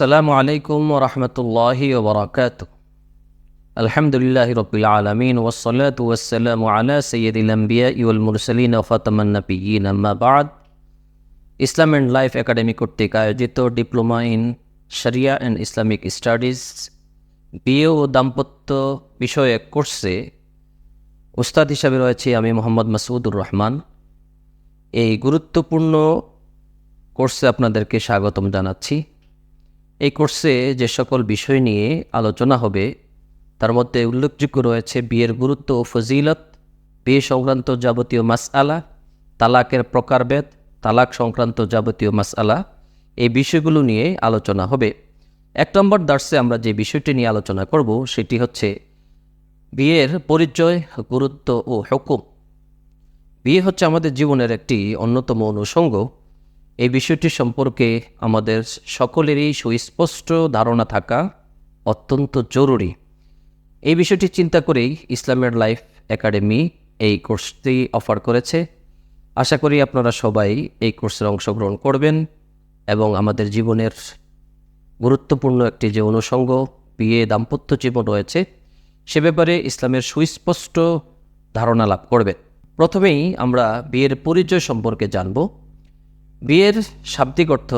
আসসালামু আলাইকুম রহমতুল্লাহি ওবরাকাত আলহামদুলিল্লাহ রবিল আলমিন ওসলাত ওসালাম আলা সৈয়দিলম্বিয়া ইউল মুরসলিন ফতমান্নপিয়িন আম্মাবাদ ইসলাম অ্যান্ড লাইফ একাডেমি কর্তৃক আয়োজিত diploma in Sharia and Islamic studies বিয়ে ও দাম্পত্য বিষয়ক কোর্সে উস্তাদ হিসাবে রয়েছি আমি মোহাম্মদ মাসুদুর রহমান। এই গুরুত্বপূর্ণ কোর্সে আপনাদেরকে স্বাগতম জানাচ্ছি। এই কোর্সে যে সকল বিষয় নিয়ে আলোচনা হবে, তার মধ্যে উল্লেখযোগ্য রয়েছে বিয়ের গুরুত্ব ও ফজিলত, বিয়ে সংক্রান্ত যাবতীয় মাসআলা, তালাকের প্রকারভেদ, তালাক সংক্রান্ত যাবতীয় মাসআলা, এই বিষয়গুলো নিয়ে আলোচনা হবে। এক নম্বর দার্সে আমরা যে বিষয়টি নিয়ে আলোচনা করব, সেটি হচ্ছে বিয়ের পরিচয়, গুরুত্ব ও হুকুম। বিয়ে হচ্ছে আমাদের জীবনের একটি অন্যতম অনুষঙ্গ। এই বিষয়টি সম্পর্কে আমাদের সকলেরই সুস্পষ্ট ধারণা থাকা অত্যন্ত জরুরি। এই বিষয়টি চিন্তা করেই ইসলামের লাইফ একাডেমি এই কোর্সটি অফার করেছে। আশা করি আপনারা সবাই এই কোর্সের অংশগ্রহণ করবেন এবং আমাদের জীবনের গুরুত্বপূর্ণ একটি যে অনুষঙ্গ, বিয়ে, দাম্পত্য জীবন রয়েছে, সে ব্যাপারে ইসলামের সুস্পষ্ট ধারণা লাভ করবেন। প্রথমেই আমরা বিয়ের পরিচয় সম্পর্কে জানব। বিয়ের শাব্দিক অর্থ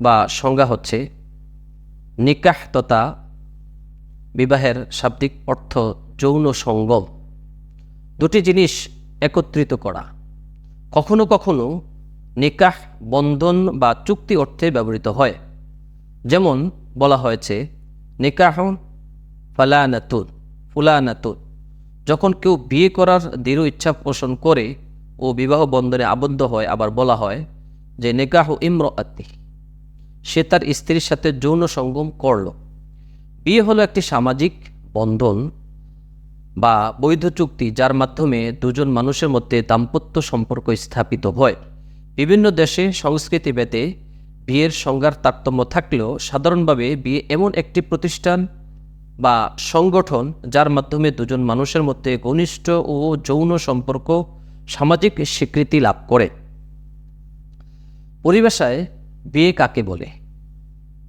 বা সংজ্ঞা হচ্ছে নিকাহ তথা বিবাহের শাব্দিক অর্থ যৌন সঙ্গম দুটি জিনিস একত্রিত করা। কখনো কখনো নিকাহ বন্ধন বা চুক্তি অর্থে ব্যবহৃত হয়। যেমন বলা হয়েছে, নিকাহ ফালানাতুন, ফুলানাতুন। যখন কেউ বিয়ে করার দৃঢ় ইচ্ছা পোষণ করে ও বিবাহ বন্ধনে আবদ্ধ হয়, আবার বলা হয় যে নেকাহ ইমরাতি সে তার স্ত্রীর সাথে যৌন সঙ্গম করল। বিয়ে হলো একটি সামাজিক বন্ধন বা বৈধ চুক্তি, যার মাধ্যমে দুজন মানুষের মধ্যে দাম্পত্য সম্পর্ক স্থাপিত হয়। বিভিন্ন দেশে সংস্কৃতি ভেদে বিয়ের সংজ্ঞার তারতম্য থাকলেও সাধারণভাবে বিয়ে এমন একটি প্রতিষ্ঠান বা সংগঠন, যার মাধ্যমে দুজন মানুষের মধ্যে ঘনিষ্ঠ ও যৌন সম্পর্ক সামাজিক স্বীকৃতি লাভ করে। পরিভাষায় বিয়ে কাকে বলে?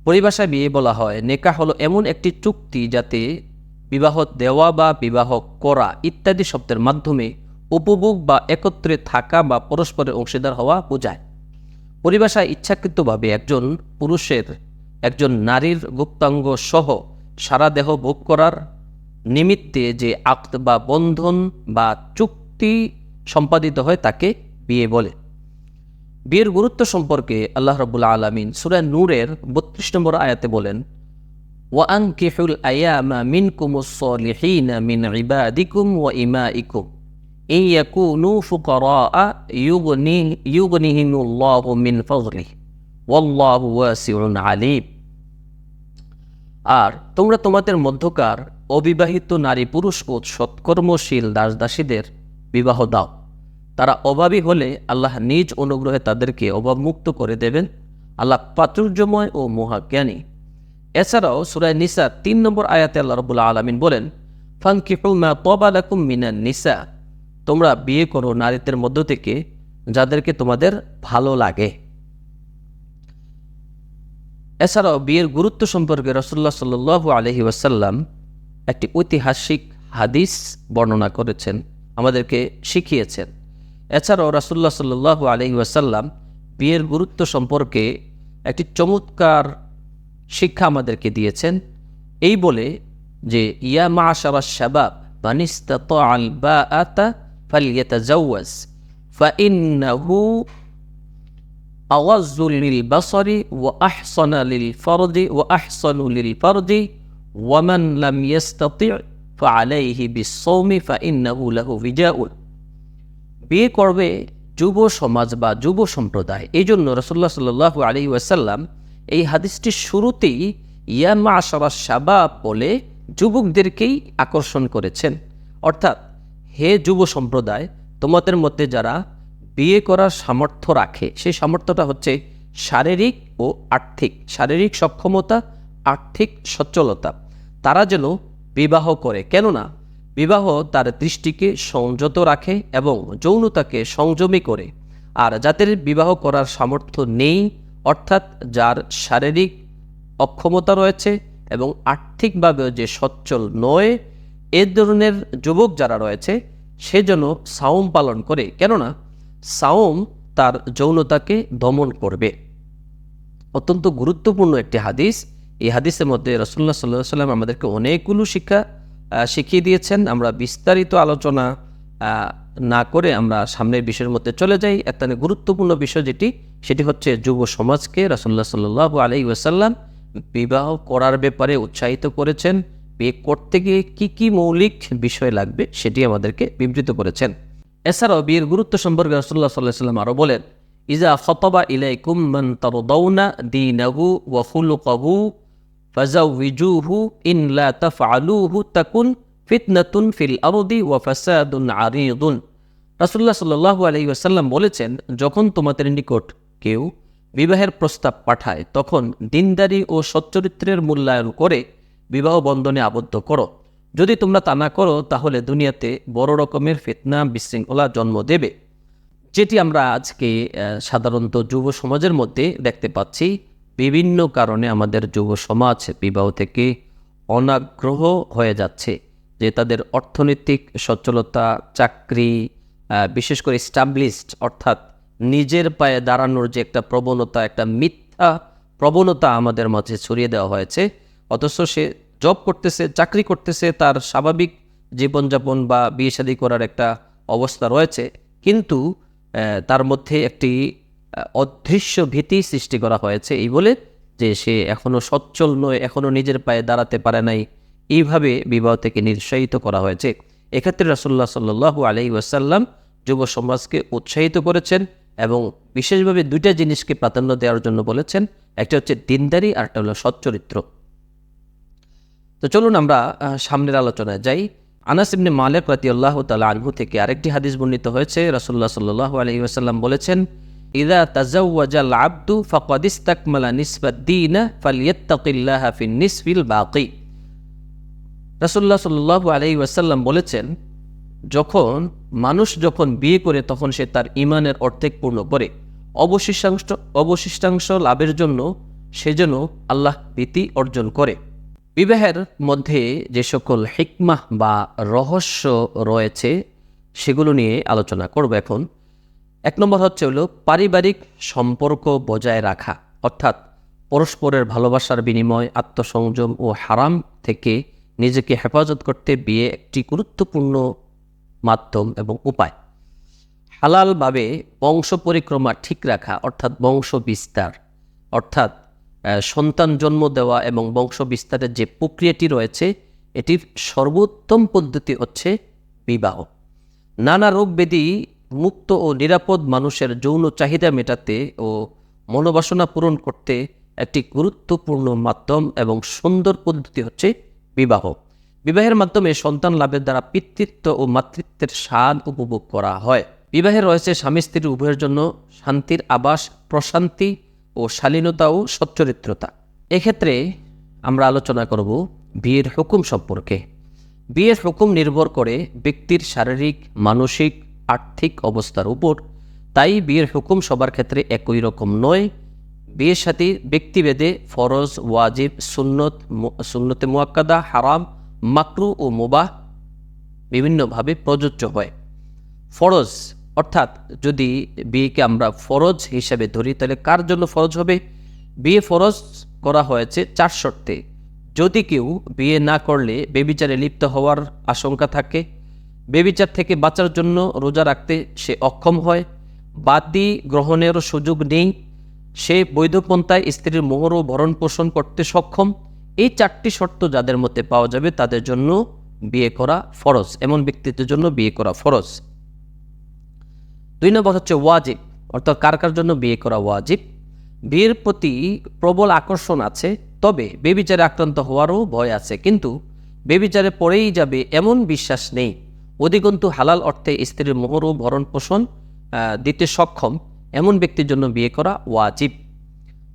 পরিভাষায় বিয়ে বলা হয় নেকা হলো এমন একটি চুক্তি যাতে বিবাহ দেওয়া বা বিবাহ করা ইত্যাদি শব্দের মাধ্যমে উপভোগ বা একত্রে থাকা বা পরস্পরের অংশীদার হওয়া বোঝায়। পরিভাষায় ইচ্ছাকৃতভাবে একজন পুরুষের একজন নারীর গুপ্তাঙ্গ সহ সারা দেহ ভোগ করার নিমিত্তে যে আক্ত বা বন্ধন বা চুক্তি সম্পাদিত হয় তাকে বিয়ে বলে। বিয়ের গুরুত্ব সম্পর্কে আল্লাহ রবুল্লা আলমিন সুরা নূরের বত্রিশ নম্বর আয়াতে বলেন ওয়ান কিফুল আয়ামা মিন কুমুসলিহীন মিন ইবাদিকুম ওয়া ইমাইকুম ইন ইয়াকুনু ফুকারাআ ইউগনি, ইউগনিহিমুল্লাহু মিন ফাযলিহি ওয়াল্লাহু ওয়াসিউন আলিম। আর তোমরা তোমাদের মধ্যকার অবিবাহিত নারী পুরুষ ও সৎকর্মশীল দাস দাসীদের বিবাহ দাও। তারা অভাবী হলে আল্লাহ নিজ অনুগ্রহে তাদেরকে অভাবমুক্ত করে দেবেন। আল্লাহ প্রাচুর্যময় ও মহাজ্ঞানী। এছাড়াও সুরায় নিসা তিন নম্বর আয়াতে আল্লাহ রবুল্লা আলমিন বলেন মিনান নিসা। তোমরা বিয়ে করো নারীদের মধ্য থেকে যাদেরকে তোমাদের ভালো লাগে। এছাড়াও বিয়ের গুরুত্ব সম্পর্কে রসুল্লাহ সাল্লু আলহি ওয়াসাল্লাম একটি ঐতিহাসিক হাদিস বর্ণনা করেছেন, আমাদেরকে শিখিয়েছেন। এছাড়াও রাসুল্লাহ সাল্লু আলহি ওয়াসাল্লাম বিয়ের গুরুত্ব সম্পর্কে একটি চমৎকার শিক্ষা আমাদেরকে দিয়েছেন এই বলে যে ইয়া মা আশারা শাবাব মানিস্তাত আল বা আতা ফালিয়াতা জাওয়াজ ফা ইন্নাহু أغض للبصر وأحصن للفرد وأحصن للفرد ومن لم يستطع فعليه بالصوم فإنه له وجاء বিয়ে করবে যুব সমাজ বা যুব সম্প্রদায়। এই জন্য রসল্লাহ সাল্লাহ আলী ওয়াসাল্লাম এই হাদিসটির শুরুতেই ইয়ামা আশারা শাবাব বলে যুবকদেরকেই আকর্ষণ করেছেন। অর্থাৎ, হে যুব সম্প্রদায়, তোমাদের মধ্যে যারা বিয়ে করার সামর্থ্য রাখে, সেই সামর্থ্যটা হচ্ছে শারীরিক ও আর্থিক। শারীরিক সক্ষমতা, আর্থিক সচ্ছলতা। তারা যেন বিবাহ করে। কেননা বিবাহ তার দৃষ্টিকে সংযত রাখে এবং যৌনতাকে সংযমী করে। আর যাদের বিবাহ করার সামর্থ্য নেই, অর্থাৎ যার শারীরিক অক্ষমতা রয়েছে এবং আর্থিকভাবেও যে সচ্ছল নয়, এ ধরনের যুবক যারা রয়েছে, সে যেন সাওম পালন করে। কেননা, সাওম তার যৌনতাকে দমন করবে। অত্যন্ত গুরুত্বপূর্ণ একটি হাদিস। এই হাদিসের মধ্যে রসুল্লাহ সাল্লাহ সাল্লাম আমাদেরকে অনেকগুলো শিক্ষা শিখিয়ে দিয়েছেন। আমরা বিস্তারিত আলোচনা না করে আমরা সামনের বিষয়ের মধ্যে চলে যাই। একটা গুরুত্বপূর্ণ বিষয় যেটি, সেটি হচ্ছে যুব সমাজকে রসুল্লাহ সাল্লাহ আলাই ওয়াসাল্লাম বিবাহ করার ব্যাপারে উৎসাহিত করেছেন। বিয়ে করতে গিয়ে কী কী মৌলিক বিষয় লাগবে, সেটি আমাদেরকে বিবৃত করেছেন। এছাড়াও বিয়ের গুরুত্ব সম্পর্কে রসুল্লাহ সাল্লাহ সাল্লাম আরও বলেন ইজা খতবা ইলাইকুম মান তারদাউনা দীনাহু ওয়া খুলুকাহু ফাজাউইজুহু ইন লা তাফআলুহু তাকুন ফিতনাতুন ফিল আরদি ওয়া ফাসাদুন আরিদুন। রাসূলুল্লাহ সাল্লাল্লাহু আলাইহি ওয়াসাল্লাম বলেছেন, যখন তোমাদের নিকট কেউ বিবাহের প্রস্তাব পাঠায়, তখন দিনদারি ও সচ্চরিত্রের মূল্যায়ন করে বিবাহ বন্ধনে আবদ্ধ করো। যদি তোমরা তা না করো, তাহলে দুনিয়াতে বড় রকমের ফিতনা বিশৃঙ্খলা জন্ম দেবে। যেটি আমরা আজকে সাধারণত যুব সমাজের মধ্যে দেখতে পাচ্ছি। বিভিন্ন কারণে আমাদের যুব সমাজ বিবাহ থেকে অনাগ্রহ হয়ে যাচ্ছে, যে তাদের অর্থনৈতিক সচ্ছলতা, চাকরি বিশেষ করে স্টাবলিশড অর্থাৎ নিজের পায়ে দাঁড়ানোর যে একটা প্রবণতা, একটা মিথ্যা প্রবণতা আমাদের মাঝে ছড়িয়ে দেওয়া হয়েছে, অথচ সে জব করতেছে, চাকরি করতেছে, তার স্বাভাবিক জীবনযাপন বা বিয়ে শাদী করার একটা অবস্থা রয়েছে, কিন্তু তার মধ্যে একটি অদৃশ্য ভীতি সৃষ্টি করা হয়েছে এই বলে যে সে এখনও সচ্ছল নয়, এখনও নিজের পায়ে দাঁড়াতে পারে নাই। এইভাবে বিবাহ থেকে নিরুৎসাহিত করা হয়েছে। এক্ষেত্রে রাসুল্লাহ সাল্লু আলি ওয়াসাল্লাম যুব সমাজকে উৎসাহিত করেছেন এবং বিশেষভাবে দুইটা জিনিসকে প্রাধান্য দেওয়ার জন্য বলেছেন। একটা হচ্ছে দিনদারি, আর একটা হলো সচ্চরিত্র। তো চলুন আমরা সামনের আলোচনায় যাই। আনাস মালিক রাদিয়াল্লাহু তাআলা আনহু থেকে আরেকটি হাদিস বর্ণিত হয়েছে। রাসূলুল্লাহ সাল্লাল্লাহু আলাইহি ওয়াসাল্লাম বলেছেন ইদা তাজাওয়াজাল আবদু ফাকাদ ইসতাকমালা নিসবাদ দীন ফালিয়াত্তাকিল্লাহা ফিন নিসফিল বাকি। ওয়াসাল্লাম বলেছেন, যখন মানুষ যখন বিয়ে করে, তখন সে তার ইমানের অর্ধেক পূর্ণ করে। অবশিষ্টাংশ অবশিষ্টাংশ লাভের জন্য সে যেন আল্লাহ ভীতি অর্জন করে। বিবাহের মধ্যে যে সকল হিকমাহ বা রহস্য রয়েছে, সেগুলো নিয়ে আলোচনা করব এখন। এক নম্বর হচ্ছে হলো পারিবারিক সম্পর্ক বজায় রাখা। অর্থাৎ পরস্পরের ভালোবাসার বিনিময়, আত্মসংযম ও হারাম থেকে নিজেকে হেফাজত করতে বিয়ে একটি গুরুত্বপূর্ণ মাধ্যম এবং উপায়। হালালভাবে বংশ পরিক্রমা ঠিক রাখা, অর্থাৎ বংশ বিস্তার, অর্থাৎ সন্তান জন্ম দেওয়া এবং বংশ বিস্তারের যে প্রক্রিয়াটি রয়েছে, এটির সর্বোত্তম পদ্ধতি হচ্ছে বিবাহ। নানা রোগ ব্যাধি মুক্ত ও নিরাপদ মানুষের যৌন চাহিদা মেটাতে ও মনোবাসনা পূরণ করতে একটি গুরুত্বপূর্ণ মাধ্যম এবং সুন্দর পদ্ধতি হচ্ছে বিবাহ। বিবাহের মাধ্যমে সন্তান লাভের দ্বারা পিতৃত্ব ও মাতৃত্বের স্বাদ উপভোগ করা হয়। বিবাহে রয়েছে স্বামী স্ত্রীর উভয়ের জন্য শান্তির আবাস, প্রশান্তি ও শালীনতা ও সচ্চরিত্রতা। এক্ষেত্রে আমরা আলোচনা করব বিয়ের হুকুম সম্পর্কে। বিয়ের হুকুম নির্ভর করে ব্যক্তির শারীরিক, মানসিক আর্থিক অবস্থার উপর, তাই বিয়ের হুকুম সবার ক্ষেত্রে একই রকম নয়। বিয়ের সাথে ব্যক্তিভেদে ফরজ, ওয়াজিব, সুন্নত সুন্নতে মুয়াক্কাদা, হারাম, মাকরু ও মুবাহ বিভিন্নভাবে প্রযোজ্য হয়। ফরজ, অর্থাৎ যদি বিয়েকে আমরা ফরজ হিসাবে ধরি, তাহলে কার জন্য ফরজ হবে? বিয়ে ফরজ করা হয়েছে চার শর্তে। যদি কেউ বিয়ে না করলে, বেবিচারে লিপ্ত হওয়ার আশঙ্কা থাকে বেবিচার থেকে বাঁচার জন্য রোজা রাখতে সে অক্ষম হয়। বাদি গ্রহণেরও সুযোগ নেই। সে বৈধপন্থায় স্ত্রীর মোহর ও ভরণ পোষণ করতে সক্ষম। এই চারটি শর্ত যাদের মধ্যে পাওয়া যাবে তাদের জন্য বিয়ে করা ফরজ। এমন ব্যক্তিত্বের জন্য বিয়ে করা ফরজ। দুই নম্বর হচ্ছে ওয়াজিব, অর্থাৎ কার কার জন্য বিয়ে করা ওয়াজিব? বিয়ের প্রতি প্রবল আকর্ষণ আছে, তবে বেবিচারে আক্রান্ত হওয়ারও ভয় আছে। কিন্তু বেবিচারে পড়েই যাবে এমন বিশ্বাস নেই। অধিকন্তু হালাল অর্থে স্ত্রীর মোহর ও ভরণ পোষণ দিতে সক্ষম এমন ব্যক্তির জন্য বিয়ে করা ওয়াজিব।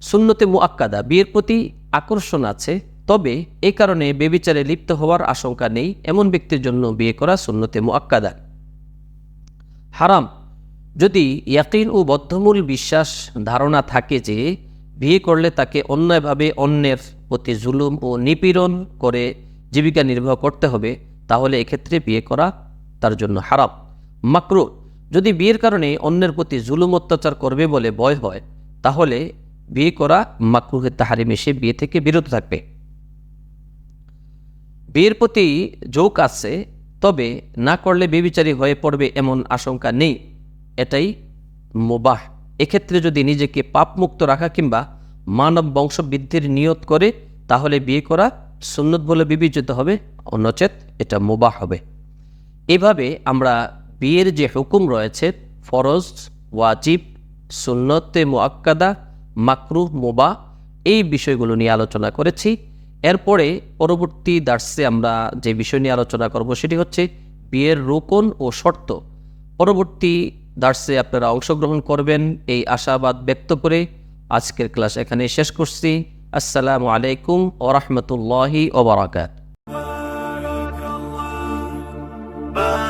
সুন্নতে মুআক্কাদা, বিয়ের প্রতি আকর্ষণ আছে, তবে এই কারণে বেবিচারে লিপ্ত হওয়ার আশঙ্কা নেই এমন ব্যক্তির জন্য বিয়ে করা সুন্নতে মুআক্কাদা। হারাম, যদি ইয়াকিন ও বদ্ধমূল বিশ্বাস ধারণা থাকে যে বিয়ে করলে তাকে অন্যায়ভাবে অন্যের প্রতি জুলুম ও নিপীড়ন করে জীবিকা নির্বাহ করতে হবে, তাহলে এক্ষেত্রে বিয়ে করা তার জন্য হারাম। মাকরু, যদি বিয়ের কারণে অন্যের প্রতি জুলুম অত্যাচার করবে বলে ভয় হয়, তাহলে বিয়ে করা মাকরুহের তাহারিম এসে বিয়ে থেকে বিরত থাকবে। বিয়ের প্রতি যোগ আছে, তবে না করলে বেবিচারী হয়ে পড়বে এমন আশঙ্কা নেই। এটাই মোবাহ। এক্ষেত্রে যদি নিজেকে পাপমুক্ত রাখা কিংবা মানব বংশবৃদ্ধির নিয়ত করে, তাহলে বিয়ে করা সুন্নত বলে বিবেচিত হবে। অন্যচেত এটা মোবাহ হবে। এভাবে আমরা বিয়ের যে হুকুম রয়েছে, ফরজ, ওয়াজিব, সুন্নতে মুআক্কাদা মাকরুহ মোবা, এই বিষয়গুলো নিয়ে আলোচনা করেছি। এরপরে পরবর্তী দার্সে আমরা যে বিষয় নিয়ে আলোচনা করব সেটি হচ্ছে বিয়ের রোকন ও শর্ত। পরবর্তী দার্সে আপনারা অংশগ্রহণ করবেন এই আশাবাদ ব্যক্ত করে। আজকের ক্লাস এখানে শেষ করছি। আসসালামু আলাইকুম ওরহমতুল্লাহি ওবরাকাত Bye.